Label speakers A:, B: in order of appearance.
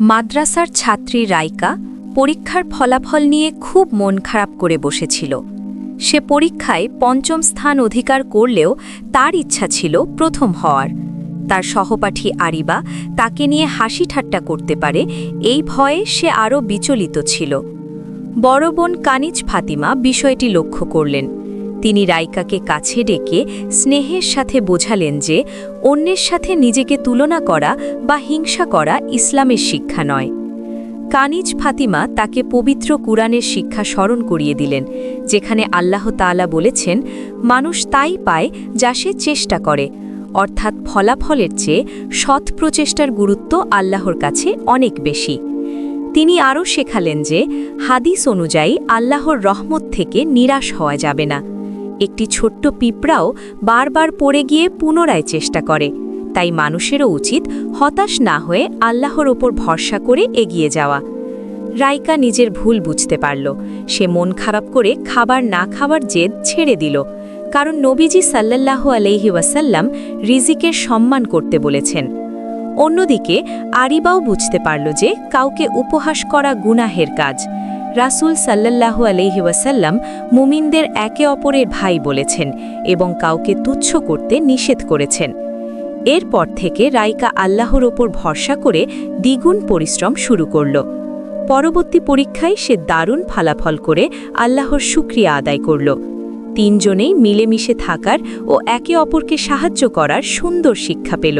A: মাদ্রাসার ছাত্রী রাইকা পরীক্ষার ফলাফল নিয়ে খুব মন খারাপ করে বসেছিল। সে পরীক্ষায় পঞ্চম স্থান অধিকার করলেও তার ইচ্ছা ছিল প্রথম হওয়ার। তার সহপাঠী আরিবা তাকে নিয়ে হাসি ঠাট্টা করতে পারে, এই ভয়ে সে আরও বিচলিত ছিল। বড় বোন কানিজ ফাতিমা বিষয়টি লক্ষ্য করলেন। তিনি রাইকাকে কাছে ডেকে স্নেহের সাথে বোঝালেন যে অন্যের সাথে নিজেকে তুলনা করা বা হিংসা করা ইসলামের শিক্ষা নয়। কানিজ ফাতিমা তাকে পবিত্র কুরআনের শিক্ষা স্মরণ করিয়ে দিলেন, যেখানে আল্লাহ তাআলা বলেছেন, মানুষ তাই পায় যা সে চেষ্টা করে। অর্থাৎ ফলাফলের চেয়ে সৎ প্রচেষ্টার গুরুত্ব আল্লাহর কাছে অনেক বেশি। তিনি আরও শেখালেন যে, হাদিস অনুযায়ী আল্লাহর রহমত থেকে নিরাশ হওয়া যাবে না। একটি ছোট্ট পিঁপড়াও বারবার পড়ে গিয়ে পুনরায় চেষ্টা করে। তাই মানুষেরও উচিত হতাশ না হয়ে আল্লাহর ওপর ভরসা করে এগিয়ে যাওয়া। রাইকা নিজের ভুল বুঝতে পারল। সে মন খারাপ করে খাবার না খাওয়ার জেদ ছেড়ে দিল। কারণ নবীজি সাল্লাল্লাহু আলহি ওয়াসাল্লাম রিজিকের সম্মান করতে বলেছেন। অন্যদিকে আরিবাও বুঝতে পারল যে কাউকে উপহাস করা গুনাহের কাজ। রাসূল সাল্লাল্লাহু আলহি ওয়াসাল্লাম মুমিনদের একে অপরের ভাই বলেছেন এবং কাউকে তুচ্ছ করতে নিষেধ করেছেন। এরপর থেকে রাইকা আল্লাহর ওপর ভরসা করে দ্বিগুণ পরিশ্রম শুরু করল। পরবর্তী পরীক্ষায় সে দারুণ ফলাফল করে আল্লাহর শুক্রিয়া আদায় করল। তিনজনেই মিলেমিশে থাকার ও একে অপরকে সাহায্য করার সুন্দর শিক্ষা পেল।